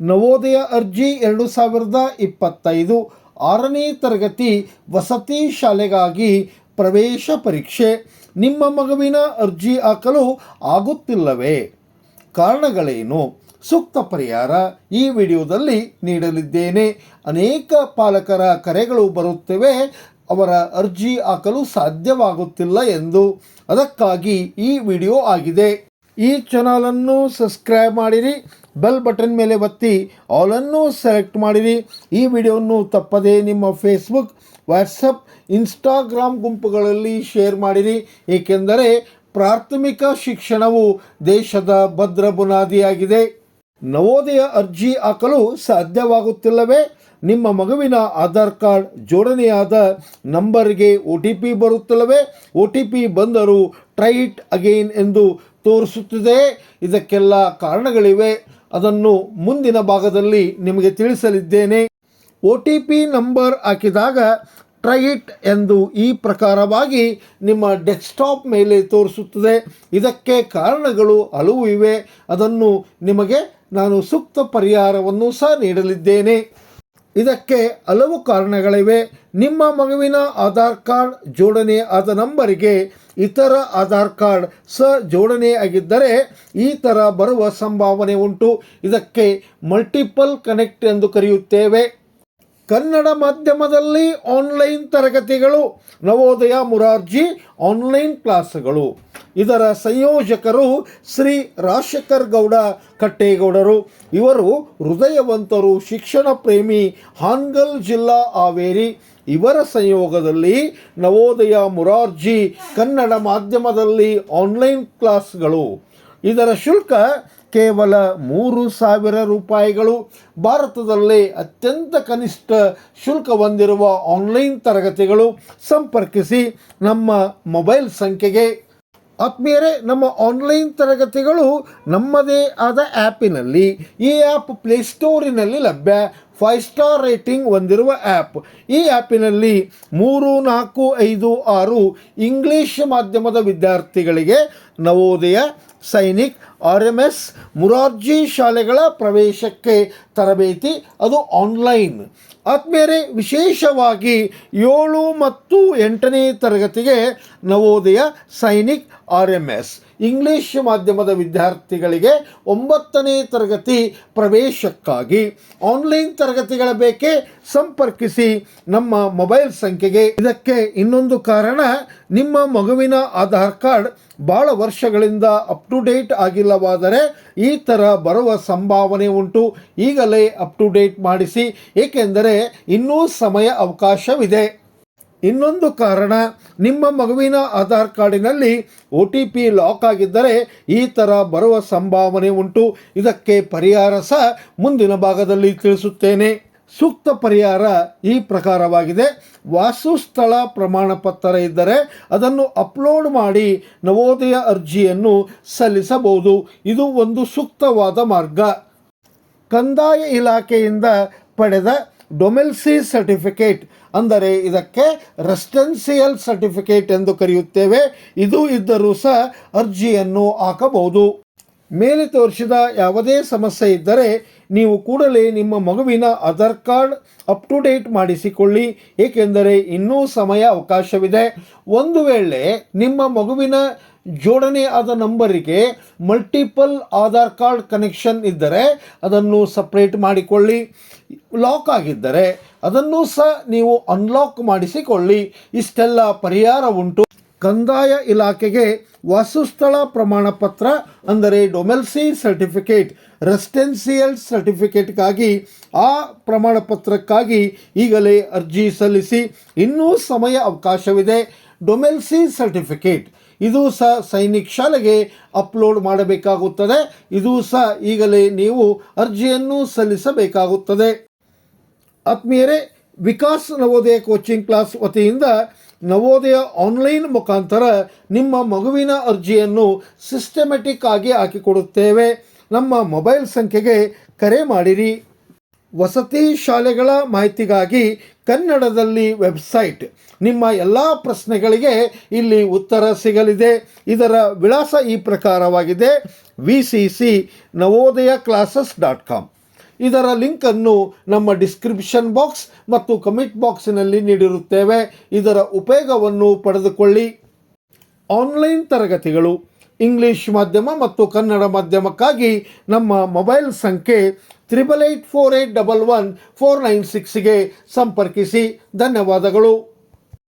ನವೋದಯ ಅರ್ಜಿ ಎರಡು ಸಾವಿರದ ಇಪ್ಪತ್ತೈದು ಆರನೇ ತರಗತಿ ವಸತಿ ಶಾಲೆಗಾಗಿ ಪ್ರವೇಶ ಪರೀಕ್ಷೆ. ನಿಮ್ಮ ಮಗುವಿನ ಅರ್ಜಿ ಹಾಕಲು ಆಗುತ್ತಿಲ್ಲವೇ? ಕಾರಣಗಳೇನು? ಸೂಕ್ತ ಪರಿಹಾರ ಈ ವಿಡಿಯೋದಲ್ಲಿ ನೀಡಲಿದ್ದೇನೆ. ಅನೇಕ ಪಾಲಕರ ಕರೆಗಳು ಬರುತ್ತಿವೆ. ಅವರ ಅರ್ಜಿ ಹಾಕಲು ಸಾಧ್ಯವಾಗುತ್ತಿಲ್ಲ ಎಂದು. ಅದಕ್ಕಾಗಿ ಈ ವಿಡಿಯೋ ಆಗಿದೆ. ಈ ಚಾನಲನ್ನು ಸಬ್ಸ್ಕ್ರೈಬ್ ಮಾಡಿರಿ. ಬೆಲ್ ಬಟನ್ ಮೇಲೆ ಒತ್ತಿ ಆಲನ್ನು ಸೆಲೆಕ್ಟ್ ಮಾಡಿರಿ. ಈ ವಿಡಿಯೋವನ್ನು ತಪ್ಪದೇ ನಿಮ್ಮ ಫೇಸ್ಬುಕ್ ವಾಟ್ಸಪ್ ಇನ್ಸ್ಟಾಗ್ರಾಮ್ ಗುಂಪುಗಳಲ್ಲಿ ಶೇರ್ ಮಾಡಿರಿ. ಏಕೆಂದರೆ ಪ್ರಾಥಮಿಕ ಶಿಕ್ಷಣವು ದೇಶದ ಭದ್ರ ಬುನಾದಿಯಾಗಿದೆ. ನವೋದಯ ಅರ್ಜಿ ಹಾಕಲು ಸಾಧ್ಯವಾಗುತ್ತಿಲ್ಲವೇ? ನಿಮ್ಮ ಮಗುವಿನ ಆಧಾರ್ ಕಾರ್ಡ್ ಜೋಡಣೆಯಾದ ನಂಬರ್ಗೆ ಒ ಟಿ ಪಿ ಬರುತ್ತಿಲ್ಲವೇ? ಒ ಟಿ ಪಿ ಬಂದರೂ ಟ್ರೈಟ್ ಅಗೇನ್ ಎಂದು ತೋರಿಸುತ್ತಿದೆ. ಇದಕ್ಕೆಲ್ಲ ಕಾರಣಗಳಿವೆ. ಅದನ್ನು ಮುಂದಿನ ಭಾಗದಲ್ಲಿ ನಿಮಗೆ ತಿಳಿಸಲಿದ್ದೇನೆ. ಒ ಟಿ ಪಿ ನಂಬರ್ ಹಾಕಿದಾಗ ಟ್ರೈ ಇಟ್ ಎಂದು ಈ ಪ್ರಕಾರವಾಗಿ ನಿಮ್ಮ ಡೆಸ್ಕ್ಟಾಪ್ ಮೇಲೆ ತೋರಿಸುತ್ತದೆ. ಇದಕ್ಕೆ ಕಾರಣಗಳು ಹಲವು ಇವೆ. ಅದನ್ನು ನಿಮಗೆ ನಾನು ಸೂಕ್ತ ಪರಿಹಾರವನ್ನು ಸಹ ನೀಡಲಿದ್ದೇನೆ. ಇದಕ್ಕೆ ಹಲವು ಕಾರಣಗಳಿವೆ. ನಿಮ್ಮ ಮಗುವಿನ ಆಧಾರ್ ಕಾರ್ಡ್ ಜೋಡಣೆ ಆದ ನಂಬರಿಗೆ ಇತರ ಆಧಾರ್ ಕಾರ್ಡ್ ಸ ಜೋಡಣೆ ಆಗಿದ್ದರೆ ಈ ಥರ ಬರುವ ಸಂಭಾವನೆ ಉಂಟು. ಇದಕ್ಕೆ ಮಲ್ಟಿಪಲ್ ಕನೆಕ್ಟ್ ಎಂದು ಕರೆಯುತ್ತೇವೆ. ಕನ್ನಡ ಮಾಧ್ಯಮದಲ್ಲಿ ಆನ್ಲೈನ್ ತರಗತಿಗಳು, ನವೋದಯ, ಮುರಾರ್ಜಿ, ಆನ್ಲೈನ್ ಕ್ಲಾಸ್ಗಳು. ಇದರ ಸಂಯೋಜಕರು ಶ್ರೀ ರಾಜಶೇಖರ್ ಗೌಡ ಕಟ್ಟೇಗೌಡರು. ಇವರು ಹೃದಯವಂತರು, ಶಿಕ್ಷಣ ಪ್ರೇಮಿ, ಹಾನ್ಗಲ್ ಜಿಲ್ಲಾ ಹಾವೇರಿ. ಇವರ ಸಂಯೋಗದಲ್ಲಿ ನವೋದಯ ಮುರಾರ್ಜಿ ಕನ್ನಡ ಮಾಧ್ಯಮದಲ್ಲಿ ಆನ್ಲೈನ್ ಕ್ಲಾಸ್ಗಳು. ಇದರ ಶುಲ್ಕ ಕೇವಲ ಮೂರು ಸಾವಿರ ರೂಪಾಯಿಗಳು. ಭಾರತದಲ್ಲೇ ಅತ್ಯಂತ ಕನಿಷ್ಠ ಶುಲ್ಕ ಹೊಂದಿರುವ ಆನ್ಲೈನ್ ತರಗತಿಗಳು. ಸಂಪರ್ಕಿಸಿ ನಮ್ಮ ಮೊಬೈಲ್ ಸಂಖ್ಯೆಗೆ ಆತ್ಮೀಯರೇ, ನಮ್ಮ ಆನ್ಲೈನ್ ತರಗತಿಗಳು ನಮ್ಮದೇ ಆದ ಆ್ಯಪಿನಲ್ಲಿ ಈ ಆ್ಯಪ್ ಪ್ಲೇಸ್ಟೋರಿನಲ್ಲಿ ಲಭ್ಯ. ಫೈವ್ ಸ್ಟಾರ್ ರೇಟಿಂಗ್ ಹೊಂದಿರುವ ಆ್ಯಪ್ ಈ ಆ್ಯಪಿನಲ್ಲಿ ಮೂರು, ನಾಲ್ಕು, ಐದು, ಆರು ಇಂಗ್ಲೀಷ್ ಮಾಧ್ಯಮದ ವಿದ್ಯಾರ್ಥಿಗಳಿಗೆ Navodaya, Sainik R M S Morarji ಶಾಲೆಗಳ ಪ್ರವೇಶಕ್ಕೆ ತರಬೇತಿ, ಅದು ಆನ್ಲೈನ್. ಆದ್ಮೇಲೆ ವಿಶೇಷವಾಗಿ ಏಳು ಮತ್ತು ಎಂಟನೇ ತರಗತಿಗೆ Navodaya Sainik R M S. English ಮಾಧ್ಯಮದ ವಿದ್ಯಾರ್ಥಿಗಳಿಗೆ ಒಂಬತ್ತನೇ ತರಗತಿ ಪ್ರವೇಶಕ್ಕಾಗಿ ಆನ್ಲೈನ್ ತರಗತಿಗಳ ಬೇಕೆ ಸಂಪರ್ಕಿಸಿ ನಮ್ಮ ಮೊಬೈಲ್ ಸಂಖ್ಯೆಗೆ. ಇದಕ್ಕೆ ಇನ್ನೊಂದು ಕಾರಣ, ನಿಮ್ಮ ಮಗುವಿನ ಆಧಾರ್ ಕಾರ್ಡ್ ಭಾಳ ವರ್ಷಗಳಿಂದ ಅಪ್ ಟು ಡೇಟ್ ಆಗಿಲ್ಲವಾದರೆ ಈ ಥರ ಬರುವ ಸಂಭಾವನೆ ಉಂಟು. ಈಗಲೇ ಅಪ್ ಟು ಡೇಟ್ ಮಾಡಿಸಿ. ಏಕೆಂದರೆ ಇನ್ನೂ ಸಮಯ ಅವಕಾಶವಿದೆ. ಇನ್ನೊಂದು ಕಾರಣ, ನಿಮ್ಮ ಮಗುವಿನ ಆಧಾರ್ ಕಾರ್ಡಿನಲ್ಲಿ ಒ ಟಿ ಪಿ ಲಾಕ್ ಆಗಿದ್ದರೆ ಈ ಥರ ಬರುವ ಸಂಭಾವನೆ ಉಂಟು. ಇದಕ್ಕೆ ಪರಿಹಾರ ಸಹ ಮುಂದಿನ ಭಾಗದಲ್ಲಿ ತಿಳಿಸುತ್ತೇನೆ. ಸೂಕ್ತ ಪರಿಹಾರ ಈ ಪ್ರಕಾರವಾಗಿದೆ. ವಾಸಸ್ಥಳ ಪ್ರಮಾಣ ಪತ್ರ ಇದ್ದರೆ ಅದನ್ನು ಅಪ್ಲೋಡ್ ಮಾಡಿ ನವೋದಯ ಅರ್ಜಿಯನ್ನು ಸಲ್ಲಿಸಬಹುದು. ಇದು ಒಂದು ಸೂಕ್ತವಾದ ಮಾರ್ಗ. ಕಂದಾಯ ಇಲಾಖೆಯಿಂದ ಪಡೆದ ಡೊಮೆಲ್ಸಿ ಸರ್ಟಿಫಿಕೇಟ್, ಅಂದರೆ ಇದಕ್ಕೆ ರೆಸ್ಟೆನ್ಸಿಯಲ್ ಸರ್ಟಿಫಿಕೇಟ್ ಎಂದು ಕರೆಯುತ್ತೇವೆ. ಇದು ಇದ್ದರೂ ಸಹ ಅರ್ಜಿಯನ್ನು ಹಾಕಬಹುದು. ಮೇಲೆ ತೋರಿಸಿದ ಯಾವುದೇ ಸಮಸ್ಯೆ ಇದ್ದರೆ ನೀವು ಕೂಡಲೇ ನಿಮ್ಮ ಮಗುವಿನ Aadhaar card up to date ಮಾಡಿಸಿಕೊಳ್ಳಿ. ಏಕೆಂದರೆ ಇನ್ನೂ ಸಮಯ ಅವಕಾಶವಿದೆ. ಒಂದು ವೇಳೆ ನಿಮ್ಮ ಮಗುವಿನ ಜೋಡಣೆ ಆದ ನಂಬರಿಗೆ ಮಲ್ಟಿಪಲ್ ಆಧಾರ್ ಕಾರ್ಡ್ ಕನೆಕ್ಷನ್ ಇದ್ದರೆ ಅದನ್ನು ಸಪ್ರೇಟ್ ಮಾಡಿಕೊಳ್ಳಿ. ಲಾಕ್ ಆಗಿದ್ದರೆ ಅದನ್ನು ಸಹ ನೀವು ಅನ್ಲಾಕ್ ಮಾಡಿಸಿಕೊಳ್ಳಿ. ಇಷ್ಟೆಲ್ಲ ಪರಿಹಾರ ಉಂಟು. ಕಂದಾಯ ಇಲಾಖೆಗೆ ವಾಸಸ್ಥಳ ಪ್ರಮಾಣ ಪತ್ರ, ಅಂದರೆ ಡೊಮೆಲ್ಸಿ ಸರ್ಟಿಫಿಕೇಟ್, ರೆಸಿಡೆನ್ಸಿಯಲ್ ಸರ್ಟಿಫಿಕೇಟ್ಗಾಗಿ ಆ ಪ್ರಮಾಣ ಪತ್ರಕ್ಕಾಗಿ ಈಗಲೇ ಅರ್ಜಿ ಸಲ್ಲಿಸಿ ಇನ್ನೂ ಸಮಯ ಅವಕಾಶವಿದೆ. ಡೊಮೆಲ್ಸಿ ಸರ್ಟಿಫಿಕೇಟ್, ಇದು ಸಹ ಸೈನಿಕ್ ಶಾಲೆಗೆ ಅಪ್ಲೋಡ್ ಮಾಡಬೇಕಾಗುತ್ತದೆ. ಇದು ಸಹ ಈಗಲೇ ನೀವು ಅರ್ಜಿಯನ್ನು ಸಲ್ಲಿಸಬೇಕಾಗುತ್ತದೆ. ಆತ್ಮೀಯರೇ, ವಿಕಾಸ್ ನವೋದಯ ಕೋಚಿಂಗ್ ಕ್ಲಾಸ್ ವತಿಯಿಂದ ನವೋದಯ ಆನ್ಲೈನ್ ಮುಖಾಂತರ ನಿಮ್ಮ ಮಗುವಿನ ಅರ್ಜಿಯನ್ನು ಸಿಸ್ಟಮೆಟಿಕ್ ಆಗಿ ಹಾಕಿಕೊಡುತ್ತೇವೆ. ನಮ್ಮ ಮೊಬೈಲ್ ಸಂಖ್ಯೆಗೆ ಕರೆ ಮಾಡಿರಿ. ವಸತಿ ಶಾಲೆಗಳ ಮಾಹಿತಿಗಾಗಿ ಕನ್ನಡದಲ್ಲಿ ವೆಬ್ಸೈಟ್. ನಿಮ್ಮ ಎಲ್ಲ ಪ್ರಶ್ನೆಗಳಿಗೆ ಇಲ್ಲಿ ಉತ್ತರ ಸಿಗಲಿದೆ. ಇದರ ವಿಳಾಸ ಈ ಪ್ರಕಾರವಾಗಿದೆ. V C C Navodaya classes dot com ಇದರ ಲಿಂಕನ್ನು ನಮ್ಮ ಡಿಸ್ಕ್ರಿಪ್ಷನ್ ಬಾಕ್ಸ್ ಮತ್ತು ಕಮೆಂಟ್ ಬಾಕ್ಸಿನಲ್ಲಿ ನೀಡಿರುತ್ತೇವೆ. ಇದರ ಉಪಯೋಗವನ್ನು ಪಡೆದುಕೊಳ್ಳಿ. ಆನ್ಲೈನ್ ತರಗತಿಗಳು, ಇಂಗ್ಲಿಷ್ ಮಾಧ್ಯಮ ಮತ್ತು ಕನ್ನಡ ಮಾಧ್ಯಮಕ್ಕಾಗಿ ನಮ್ಮ ಮೊಬೈಲ್ ಸಂಖ್ಯೆ triple eight four eight double one four nine ಸಿಕ್ಸ್ಗೆ ಸಂಪರ್ಕಿಸಿ. ಧನ್ಯವಾದಗಳು.